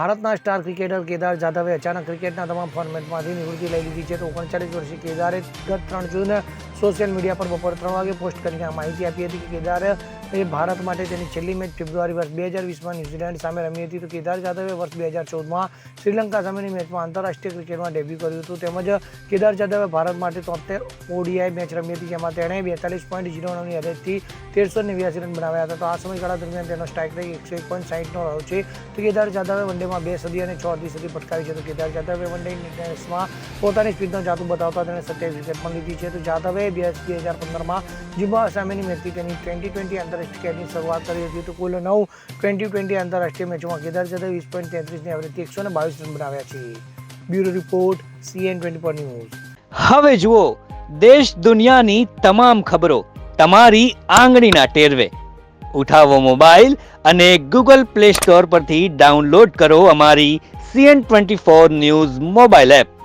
ભારતના star cricketer Kedar જાધવે અચાનક ક્રિકેટના તમામ ફોર્મેટમાંથી નિવૃત્તિ લઈ લીધી છે તો ઓગણચાલીસ વર્ષીય કેદારે ગત ત્રણ જૂન સોશિયલ મીડિયા પર બપોર 3 વાગે પોસ્ટ કરીને માહિતી આપી હતી કે કિદાર તે ભારત માટે તેની છેલ્લી મેચ ફેબ્રુઆરી વર્ષ 2020 માં ન્યુઝીલેન્ડ સામે રમી હતી તો કિદાર જાધવે વર્ષ 2014 માં શ્રીલંકા સામેની મેચમાં આંતરરાષ્ટ્રીય ક્રિકેટમાં ડેબ્યુ કર્યું હતું તેમજ કિદાર જાધવે ભારત માટે 73 ODI મેચ રમી હતી જેમાં તેણે 42.09 ની અવેજીથી 1389 રન બનાવ્યા હતા તો આ સમયગાળા દરમિયાન તેનો સ્ટ્રાઇક રેટ 160 નો રહ્યો છે તો કિદાર જાધવે વનડેમાં બે સદી અને 4 સદી ફટકારી છે તો કિદાર જાધવે વનડે ઇન્ટરનેશનલ્સમાં પોતાની સ્વિન જાતું બતાવતા અને 72 વિકેટ પણ લીધી છે તો જાધવે બે બે હજાર પંદરમાં જિમ્બાવે સામેની મેચથી તેની ટ્વેન્ટી ટ્વેન્ટી આંતરરાષ્ટ્રીય કેરની શરૂઆત કરી હતી તો કુલ નવ ટ્વેન્ટી ટ્વેન્ટી આંતરરાષ્ટ્રીય મેચોમાં કેદાર જદવે વીસ પોઈન્ટ તેત્રીસની એવરેજથી એકસો ને બાવીસ રન બનાવ્યા છે બ્યુરો રિપોર્ટ સીએન ટ્વેન્ટી પર ન્યૂઝ હવે જુઓ દેશ દુનિયાની તમામ ખબરો તમારી આંગળીના ટેરવે ઉઠાવો મોબાઈલ અને ગૂગલ પ્લે સ્ટોર પરથી ડાઉનલોડ કરો અમારી CN twenty four news mobile app